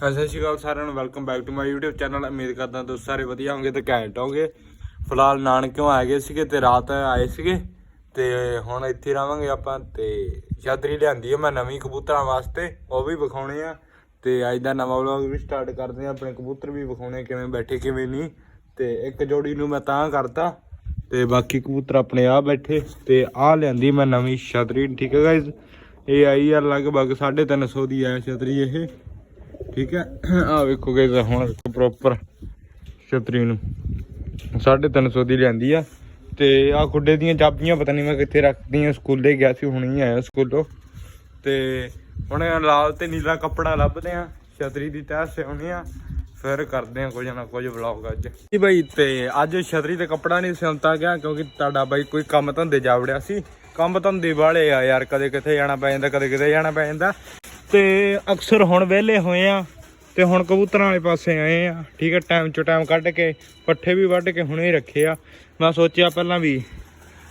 ਸਤਿ ਸ਼੍ਰੀ ਅਕਾਲ ਸਾਰਿਆਂ ਨੂੰ। Welcome back to my YouTube channel ਉਮੀਦ ਕਰਦਾ ਤੁਸੀਂ ਸਾਰੇ ਵਧੀਆ ਹੋਵੋਗੇ ਤੇ ਘੈਂਟ ਹੋਵੋਗੇ। ਫਿਲਹਾਲ ਨਾਨਕਿਓਂ ਆ ਗਏ ਸੀਗੇ ਤੇ ਰਾਤ ਆਏ ਸੀਗੇ। ਤੇ ਹੁਣ ਇੱਥੇ ਰਵਾਂਗੇ ਆਪਾਂ ਤੇ ਛਤਰੀ ਲਿਆਂਦੀ ਹੈ ਮੈਂ ਨਵੀਂ ਕਬੂਤਰਾਂ ਵਾਸਤੇ, ਉਹ ਵੀ ਵਿਖਾਉਣੇ ਆ। ਤੇ ਅੱਜ ਦਾ ਨਵਾਂ ਵਲੌਗ ਵੀ ਸਟਾਰਟ ਕਰਦੇ ਆ ਆਪਣੇ ਕਬੂਤਰ ਵੀ ਵਿਖਾਉਣੇ ਕਿਵੇਂ ਬੈਠੇ, ਕਿਵੇਂ ਨਹੀਂ। ਤੇ ਇੱਕ ਜੋੜੀ ਨੂੰ ਮੈਂ ਤਾਂ ਕਰਤਾ। ਤੇ ਬਾਕੀ ਕਬੂਤਰ ਆਪਣੇ ਆ ਬੈਠੇ। ਤੇ ਆ ਲਿਆਂਦੀ ਮੈਂ ਨਵੀਂ ਛਤਰੀ ਠੀਕ ਹੈ ਗਾਇਜ਼ ਇਹ ਆਈ ਆ ਲਗਭਗ 350 ਦੀ ਆ ਛਤਰੀ ਇਹ। ਠੀਕ ਹੈ? ਆ ਵੇਖੋ ਗਾਇਜ਼ ਹੁਣ ਪ੍ਰੋਪਰ ਛਤਰੀ ਨੂੰ। 350 ਦੀ ਲਿਆਂਦੀ ਆ। ਤੇ ਆ ਖੁੱਡੇ ਦੀਆਂ ਚਾਬੀਆਂ ਪਤਾ ਨਹੀਂ ਮੈਂ ਕਿੱਥੇ ਰੱਖਦੀਆਂ, ਸਕੂਲੇ ਗਿਆ ਸੀ, ਹੁਣ ਹੀ ਆਇਆ ਸਕੂਲੋਂ। ਤੇ ਹੁਣ ਲਾਲ ਤੇ ਨੀਲਾ ਕੱਪੜਾ ਲੱਭਦੇ ਆ, ਛਤਰੀ ਦੀ ਤਹਿ ਸਿਉਣੀ ਆ। ਫਿਰ ਕਰਦੇ ਆ ਕੁਝ ਨਾ ਕੁਝ ਵਲੌਗ ਅੱਜ। ਜੀ ਬਾਈ, ਤੇ ਅੱਜ ਛਤਰੀ ਤੇ ਕੱਪੜਾ ਨਹੀਂ ਸਿਉਂਤਾ ਗਿਆ, ਕਿਉਂਕਿ ਤੁਹਾਡਾ ਬਾਈ ਕੋਈ ਕੰਮ ਧੰਦੇ ਜਾ ਵੜਿਆ ਸੀ। ਕੰਮ ਧੰਦੇ ਵਾਲੇ ਆ ਯਾਰ, ਕਦੇ ਕਿੱਥੇ ਜਾਣਾ ਪੈ ਜਾਂਦਾ, ਕਦੇ ਕਿਤੇ ਜਾਣਾ ਪੈ ਜਾਂਦਾ। ਤੇ ਅਕਸਰ ਹੁਣ ਵਿਹਲੇ ਹੋਏ ਆ ਤੇ ਹੁਣ ਕਬੂਤਰਾਂ ਵਾਲੇ ਪਾਸੇ ਆਏ ਆ। ਠੀਕ ਹੈ ਟਾਈਮ ਚੋਂ ਟਾਈਮ ਕੱਢ ਕੇ, ਪੱਠੇ ਵੀ ਵੱਢ ਕੇ ਹੁਣੇ ਹੀ ਰੱਖੇ ਆ। ਮੈਂ ਸੋਚਿਆ ਪਹਿਲਾਂ ਵੀ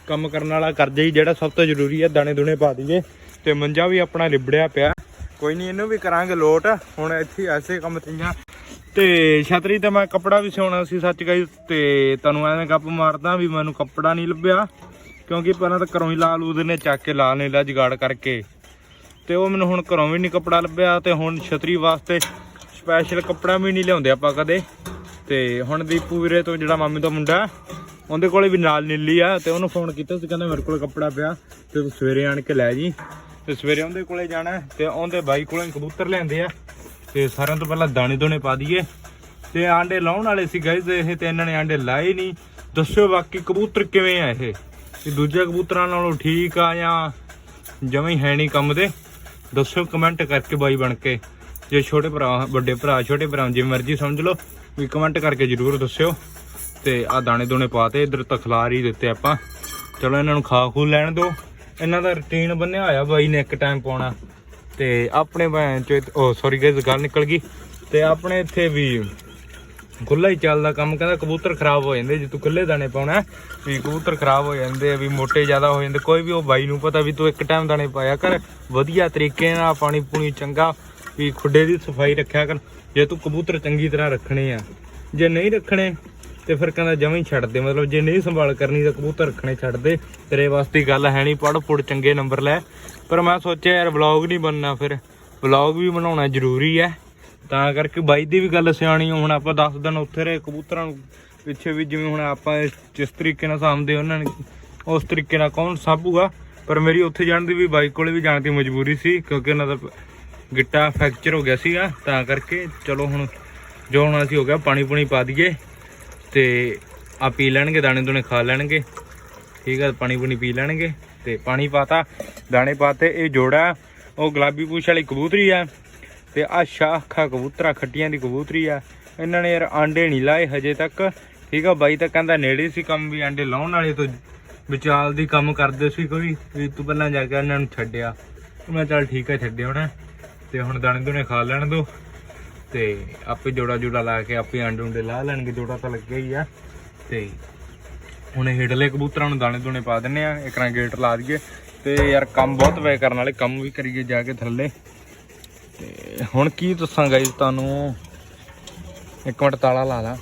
ਕੰਮ ਕਰਨ ਵਾਲਾ ਕਰਜ਼ਾ ਹੀ ਜਿਹੜਾ ਸਭ ਤੋਂ ਜ਼ਰੂਰੀ ਆ, ਦਾਣੇ ਦੁਣੇ ਪਾ ਦਈਏ ਤੇ ਮੰਜਾ ਵੀ ਆਪਣਾ ਲਿਬੜਿਆ ਪਿਆ। ਕੋਈ ਨਹੀਂ ਇਹਨੂੰ ਵੀ ਕਰਾਂਗੇ ਲੋਟ। ਹੁਣ ਇੱਥੇ ਐਸੇ ਕੰਮ ਤੀਆਂ ਤੇ ਛਤਰੀ ਤੇ ਮੈਂ ਕੱਪੜਾ ਵੀ ਸਿਉਣਾ ਸੀ, ਸੱਚ ਗਈ ਤੇ ਤੁਹਾਨੂੰ ਐਵੇਂ ਗੱਪ ਮਾਰਦਾ ਵੀ ਮੈਨੂੰ ਕੱਪੜਾ ਨਹੀਂ ਲੱਭਿਆ। ਕਿਉਂਕਿ ਪਹਿਲਾਂ ਤਾਂ ਘਰੋਂ ਹੀ ਲਾ ਲੂਦੇ ਨੇ ਚੱਕ ਕੇ ਲਾਲ ਨੀਲਾ ਜਗਾੜ ਕਰਕੇ। ਤੇ ਉਹ ਮੈਨੂੰ ਹੁਣ ਘਰੋਂ ਵੀ ਨਹੀਂ ਕੱਪੜਾ ਲੱਭਿਆ ਤੇ ਹੁਣ ਛਤਰੀ ਵਾਸਤੇ ਸਪੈਸ਼ਲ ਕੱਪੜਾ ਵੀ ਨਹੀਂ ਲਿਆਉਂਦੇ ਆਪਾਂ ਕਦੇ। ਤੇ ਹੁਣ ਦੀਪੂ ਵੀਰੇ ਤੋਂ ਜਿਹੜਾ ਮਾਮੀ ਦਾ ਮੁੰਡਾ, ਉਹਦੇ ਕੋਲੇ ਵੀ ਨਾਲ ਨੀਲੀ ਆ ਤੇ ਉਹਨੂੰ ਫੋਨ ਕੀਤਾ ਸੀ ਕਹਿੰਦਾ ਮੇਰੇ ਕੋਲ ਕੱਪੜਾ ਪਿਆ, ਤੇ ਤੂੰ ਸਵੇਰੇ ਆਣ ਕੇ ਲੈ ਜੀ। ਤੇ ਸਵੇਰੇ ਉਹਦੇ ਕੋਲੇ ਜਾਣਾ ਹੈ ਤੇ ਉਹਦੇ ਬਾਈ ਕੋਲੇ ਕਬੂਤਰ ਲਿਆਂਦੇ ਆ। ਤੇ ਸਾਰਿਆਂ ਤੋਂ ਪਹਿਲਾਂ ਦਾਣੇ ਦੋਣੇ ਪਾ ਦਈਏ। ਤੇ ਆਂਡੇ ਲਾਉਣ ਵਾਲੇ ਸੀ ਗਾਇਜ਼ ਇਹ, ਤੇ ਇਹਨਾਂ ਨੇ ਆਂਡੇ ਲਾਏ ਨਹੀਂ। ਦੱਸਿਓ ਬਾਕੀ ਕਬੂਤਰ ਕਿਵੇਂ ਆ ਇਹ? ਇਹ ਦੂਜੇ ਕਬੂਤਰਾਂ ਨਾਲੋਂ ਠੀਕ ਆ ਜਾਂ ਜਮੇ ਹੀ ਹੈ ਨਹੀਂ ਕੰਮ ਦੇ? ਦੱਸਿਓ ਕਮੈਂਟ ਕਰਕੇ ਬਾਈ ਬਣ ਕੇ। ਜੇ ਛੋਟੇ ਭਰਾ, ਵੱਡੇ ਭਰਾ, ਛੋਟੇ ਭਰਾ, ਜਿਵੇਂ ਮਰਜ਼ੀ ਸਮਝ ਲਓ, ਵੀ ਕਮੈਂਟ ਕਰਕੇ ਜਰੂਰ ਦੱਸਿਓ। ਤੇ ਆ ਦਾਣੇ ਦੋਣੇ ਪਾਤੇ ਇਧਰ ਤਖਲਾਰ ਹੀ ਦਿੱਤੇ ਆਪਾਂ। ਚਲੋ ਇਹਨਾਂ ਨੂੰ ਖਾ ਖੂ ਲੈਣ ਦਿਓ ਇਹਨਾਂ ਦਾ ਰੁਟੀਨ ਬੰਨਿਆ ਹੋਇਆ ਬਾਈ ਨੇ ਇੱਕ ਟਾਈਮ ਪਾਉਣਾ। ਤੇ ਆਪਣੇ ਭੈਣ ਚ ਉਹ ਸੌਰੀ ਗਾਇਸ ਗੱਲ ਨਿਕਲ ਗਈ। ਤੇ ਆਪਣੇ ਇੱਥੇ ਵੀ ਖੁੱਲਾ ਹੀ ਚੱਲਦਾ ਕੰਮ, ਕਹਿੰਦਾ ਕਬੂਤਰ ਖਰਾਬ ਹੋ ਜਾਂਦੇ, ਜੇ ਤੂੰ ਖੁੱਲੇ ਦਾਣੇ ਪਾਉਣਾ, ਵੀ ਕਬੂਤਰ ਖਰਾਬ ਹੋ ਜਾਂਦੇ ਵੀ ਮੋਟੇ ਜ਼ਿਆਦਾ ਹੋ ਜਾਂਦੇ, ਕੋਈ ਵੀ ਉਹ ਬਾਈ ਨੂੰ ਪਤਾ ਵੀ ਤੂੰ ਇੱਕ ਟਾਈਮ ਦਾਣੇ ਪਾਇਆ ਕਰ, ਵਧੀਆ ਤਰੀਕੇ ਨਾਲ ਪਾਣੀ ਪੂਣੀ ਚੰਗਾ, ਵੀ ਖੁੱਡੇ ਦੀ ਸਫ਼ਾਈ ਰੱਖਿਆ ਕਰ, ਜੇ ਤੂੰ ਕਬੂਤਰ ਚੰਗੀ ਤਰ੍ਹਾਂ ਰੱਖਣੇ ਆ। ਜੇ ਨਹੀਂ ਰੱਖਣੇ, ਤੇ ਫਿਰ ਕਹਿੰਦਾ ਜਮਾਂ ਹੀ ਛੱਡ ਦੇ, ਮਤਲਬ ਜੇ ਨਹੀਂ ਸੰਭਾਲ ਕਰਨੀ ਤਾਂ ਕਬੂਤਰ ਰੱਖਣੇ ਛੱਡ ਦੇ, ਤੇਰੇ ਵਾਸਤੇ ਗੱਲ ਹੈ ਨਹੀਂ ਪੜ ਪੁੜ ਚੰਗੇ ਨੰਬਰ ਲੈ। ਪਰ ਮੈਂ ਸੋਚਿਆ ਯਾਰ ਵਲੌਗ ਨਹੀਂ ਬਣਨਾ ਫਿਰ ਵਲੌਗ ਵੀ ਬਣਾਉਣਾ ਜ਼ਰੂਰੀ ਹੈ। ਤਾਂ ਕਰਕੇ ਬਾਈ ਦੀ ਵੀ ਗੱਲ ਸਿਆਣੀ ਹੁਣ ਆਪਾਂ 10 ਦਿਨ ਉੱਥੇ ਰਹੇ, ਕਬੂਤਰਾਂ ਨੂੰ ਪਿੱਛੇ ਵੀ ਜਿਵੇਂ ਹੁਣ ਆਪਾਂ ਜਿਸ ਤਰੀਕੇ ਨਾਲ ਸਾਂਭਦੇ ਉਹਨਾਂ ਨੇ ਉਸ ਤਰੀਕੇ ਨਾਲ ਕੌਣ ਸਾਂਭੂਗਾ। ਪਰ ਮੇਰੀ ਉੱਥੇ ਜਾਣ ਦੀ ਵੀ ਬਾਈਕ ਕੋਲੇ ਵੀ ਜਾਣ ਦੀ ਮਜਬੂਰੀ ਸੀ, ਕਿਉਂਕਿ ਉਹਨਾਂ ਦਾ ਗਿੱਟਾ ਫ੍ਰੈਕਚਰ ਹੋ ਗਿਆ ਸੀਗਾ, ਤਾਂ ਕਰਕੇ ਚਲੋ ਹੁਣ ਜੋ ਹੋਣਾ ਸੀ ਹੋ ਗਿਆ, ਪਾਣੀ ਪੂਣੀ ਪਾ ਦਈਏ ਤੇ ਆ ਪੀ ਲੈਣਗੇ, ਦਾਣੇ ਦੁਣੇ ਖਾ ਲੈਣਗੇ। ਠੀਕ ਹੈ ਪਾਣੀ ਪੂਣੀ ਪੀ ਲੈਣਗੇ ਤੇ ਪਾਣੀ ਪਾਤਾ, ਦਾਣੇ ਪਾਤੇ, ਇਹ ਜੋੜਾ, ਉਹ ਗੁਲਾਬੀ ਪੂਛ ਵਾਲੀ ਕਬੂਤਰੀ ਆ। ਤੇ ਆ ਸ਼ਾਖਾ ਕਬੂਤਰਾ, ਖੱਟੀਆਂ ਦੀ ਕਬੂਤਰੀ ਆ। ਇਹਨਾਂ ਨੇ ਯਾਰ ਆਂਡੇ ਨਹੀਂ ਲਾਏ ਹਜੇ ਤੱਕ। ਠੀਕ ਆ, ਬਾਈ ਤਾਂ ਕਹਿੰਦਾ ਨੇੜੇ ਸੀ ਕੰਮ ਵੀ, ਆਂਡੇ ਲਾਉਣ ਵਾਲੇ ਤੋਂ ਵਿਚਾਲ ਦੀ ਕੰਮ ਕਰਦੇ ਸੀ ਕੋਈ, ਵੀ ਤੂੰ ਪਹਿਲਾਂ ਜਾ ਕੇ ਇਹਨਾਂ ਨੂੰ ਛੱਡਿਆ। ਮੈਂ ਚੱਲ ਠੀਕ ਆ, ਛੱਡਿਆ ਹੁਣ। ਤੇ ਹੁਣ ਦਾਣੇ ਦੁਣੇ ਖਾ ਲੈਣ ਦੋ। ਤੇ ਆਪੇ ਜੋੜਾ ਜੋੜਾ ਲਾ ਕੇ ਆਪੇ ਆਂਡੇ ਉਂਡੇ ਲਾ ਲੈਣਗੇ, ਜੋੜਾ ਤਾਂ ਲੱਗਿਆ ਹੀ ਆ। ਤੇ ਹੁਣ ਇਹ ਹੇਠਲੇ ਕਬੂਤਰਾਂ ਨੂੰ ਦਾਣੇ ਦੁਣੇ ਪਾ ਦਿੰਨੇ ਆ। ਇੱਕ ਨਾਲ ਗੇਟ ਲਾ ਦਈਏ। ਤੇ ਯਾਰ ਕੰਮ ਬਹੁਤ ਵੇ ਕਰਨ ਵਾਲੇ, ਕੰਮ ਵੀ ਕਰੀਏ ਜਾ ਕੇ ਥੱਲੇ। ਤੇ ਹੁਣ ਕੀ ਦੱਸਾਂ ਗਾਇਜ਼ ਤੁਹਾਨੂੰ? ਇੱਕ ਮਿੰਟ ਤਾਲਾ ਲਾ ਲਾ।